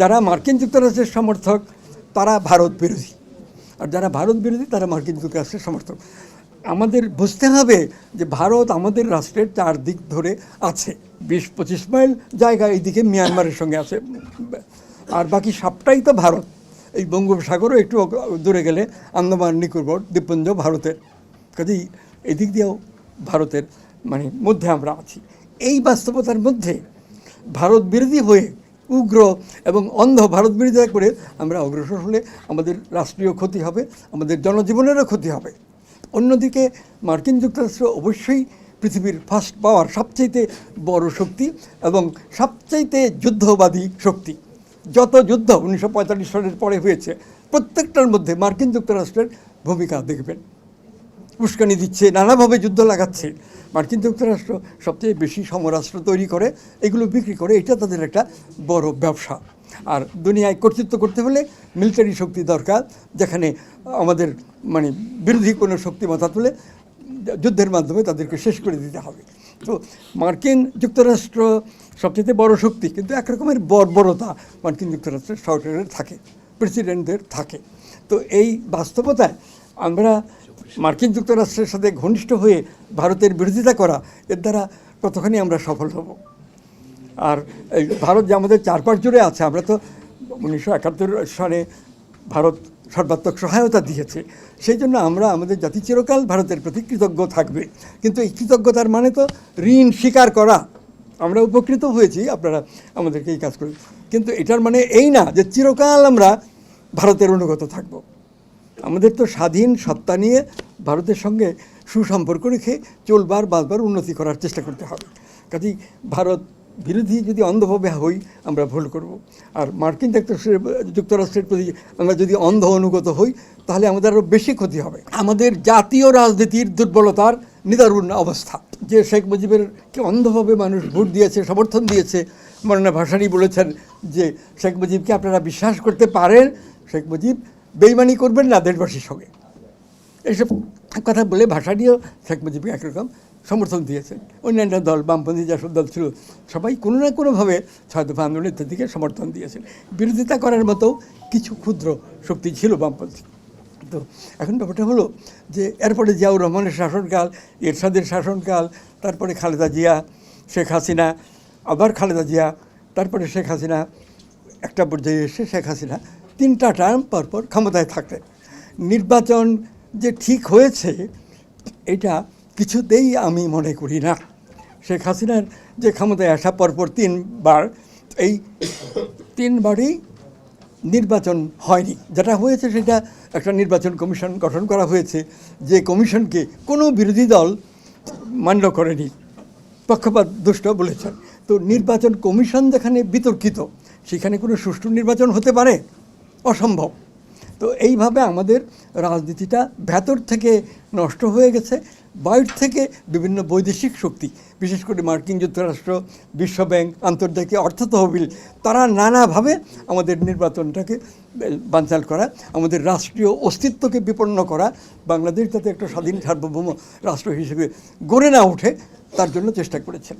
যারা মার্কিন যুক্তরাষ্ট্রের সমর্থক, তারা ভারত বিরোধী। আর যারা ভারত বিরোধী, তারা মার্কিন যুক্তরাষ্ট্রের সমর্থক। আমাদের বুঝতে হবে যে ভারত আমাদের রাষ্ট্রের চারদিক ধরে আছে। বিশ পঁচিশ মাইল জায়গা এইদিকে মিয়ানমারের সঙ্গে আছে। আর বাকি সবটাই তো ভারত। এই বঙ্গোপসাগরও একটু দূরে গেলে আন্দামান, নিকোবর, দ্বীপপুঞ্জ ভারতের। কাজেই এদিক দিয়েও ভারতের মানে মধ্যে আমরা আছি। এই বাস্তবতার মধ্যে ভারত বিরোধী হয়ে উগ্র এবং অন্ধ ভারত বিরোধিতা করে আমরা অগ্রসর হলে আমাদের রাষ্ট্রীয় ক্ষতি হবে, আমাদের জনজীবনেরও ক্ষতি হবে। অন্যদিকে মার্কিন যুক্তরাষ্ট্র অবশ্যই পৃথিবীর ফার্স্ট পাওয়ার সবচাইতে বড় শক্তি এবং সবচাইতে যুদ্ধবাদী শক্তি। যত যুদ্ধ উনিশশো পঁয়তাল্লিশ সালের পরে হয়েছে, প্রত্যেকটার মধ্যে মার্কিন যুক্তরাষ্ট্রের ভূমিকা দেখবেন। উস্কানি দিচ্ছে নানাভাবে যুদ্ধ লাগাচ্ছে। মার্কিন যুক্তরাষ্ট্র সবচেয়ে বেশি সমরাস্ত্র তৈরি করে, এগুলো বিক্রি করে, এটা তাদের একটা বড় ব্যবসা। আর দুনিয়ায় কর্তৃত্ব করতে হলে মিলিটারি শক্তি দরকার, যেখানে আমাদের মানে বিরোধী কোনো শক্তি মাথা তুলে যুদ্ধের মাধ্যমে তাদেরকে শেষ করে দিতে হবে। তো মার্কিন যুক্তরাষ্ট্র সবচেয়ে বড় শক্তি, কিন্তু একরকমের বর্বরতা মার্কিন যুক্তরাষ্ট্রের সরকারের থাকে, প্রেসিডেন্টদের থাকে। তো এই বাস্তবতায় আমরা মার্কিন যুক্তরাষ্ট্রের সাথে ঘনিষ্ঠ হয়ে ভারতের বিরোধিতা করা, এর দ্বারা কতখানি আমরা সফল হব। আর ভারত যে আমাদের চারপাশ জুড়ে আছে, আমরা তো উনিশশো একাত্তর সালে ভারত সর্বাত্মক সহায়তা দিয়েছে। সেই জন্য আমরা আমাদের জাতি চিরকাল ভারতের প্রতি কৃতজ্ঞ থাকবে। কিন্তু এই কৃতজ্ঞতার মানে তো ঋণ স্বীকার করা। আমরা উপকৃত হয়েছি, আপনারা আমাদেরকে এই কাজ করে কিন্তু এটার মানে এই না যে চিরকাল আমরা ভারতের অনুগত থাকব। আমাদের তো স্বাধীন সত্তা নিয়ে ভারতের সঙ্গে সুসম্পর্ক রেখে চলবার, বাঁচবার উন্নতি করার চেষ্টা করতে হবে। কাজেই ভারত বিরোধী যদি অন্ধভাবে হই, আমরা ভুল করব। আর মার্কিন যুক্তরাষ্ট্রের প্রতি আমরা যদি অন্ধ অনুগত হই, তাহলে আমাদের আরও বেশি ক্ষতি হবে। আমাদের জাতীয় রাজনীতির দুর্বলতার নিদারুণ অবস্থা। যে শেখ মুজিবের মুজিবেরকে অন্ধভাবে মানুষ ভোট দিয়েছে, সমর্থন দিয়েছে মরনা ভাসানি বলেছেন যে শেখ মুজিবকে আপনারা বিশ্বাস করতে পারেন। শেখ মুজিব বেইমানি করবেন না দেশবাসীর সঙ্গে। এইসব কথা বলে ভাষাটিও শেখ মুজিবকে একরকম সমর্থন দিয়েছেন। অন্যান্য দল, বামপন্থী যেসব দল ছিল, সবাই কোনো না কোনোভাবে ছয় দফা আন্দোলন ইত্যাদিকে সমর্থন দিয়েছেন। বিরোধিতা করার মতো কিছু ক্ষুদ্র শক্তি ছিল বামপন্থী। তো এখন ব্যাপারটা হলো যে, এরপরে জিয়াউর রহমানের শাসনকাল, এরশাদের শাসনকাল, তারপরে খালেদা জিয়া, শেখ হাসিনা, আবার খালেদা জিয়া, তারপরে শেখ হাসিনা, একটা পর্যায়ে এসে শেখ হাসিনা তিনটা টার্ম পরপর ক্ষমতায় থাকতেন নির্বাচন যে ঠিক হয়েছে, এটা কিছুতেই আমি মনে করি না। শেখ হাসিনার যে ক্ষমতায় আসা পরপর তিনবার, এই তিনবারই নির্বাচন হয়নি। যেটা হয়েছে সেটা একটা নির্বাচন কমিশন গঠন করা হয়েছে, যে কমিশনকে কোনো বিরোধী দল মান্য করেনি। পক্ষপাত দুষ্ট বলেছেন। তো নির্বাচন কমিশন যেখানে বিতর্কিত, সেখানে কোনো সুষ্ঠু নির্বাচন হতে পারে? অসম্ভব। তো এইভাবে আমাদের রাজনীতিটা ভেতর থেকে নষ্ট হয়ে গেছে, বাইর থেকে বিভিন্ন বৈদেশিক শক্তি, বিশেষ করে মার্কিন যুক্তরাষ্ট্র বিশ্বব্যাংক আন্তর্জাতিক অর্থ তহবিল, তারা নানাভাবে আমাদের নির্বাচনটাকে বানচাল করা, আমাদের রাষ্ট্রীয় অস্তিত্বকে বিপন্ন করা, বাংলাদেশ যাতে একটা স্বাধীন সার্বভৌম রাষ্ট্র হিসেবে গড়ে না ওঠে, তার জন্য চেষ্টা করেছেন।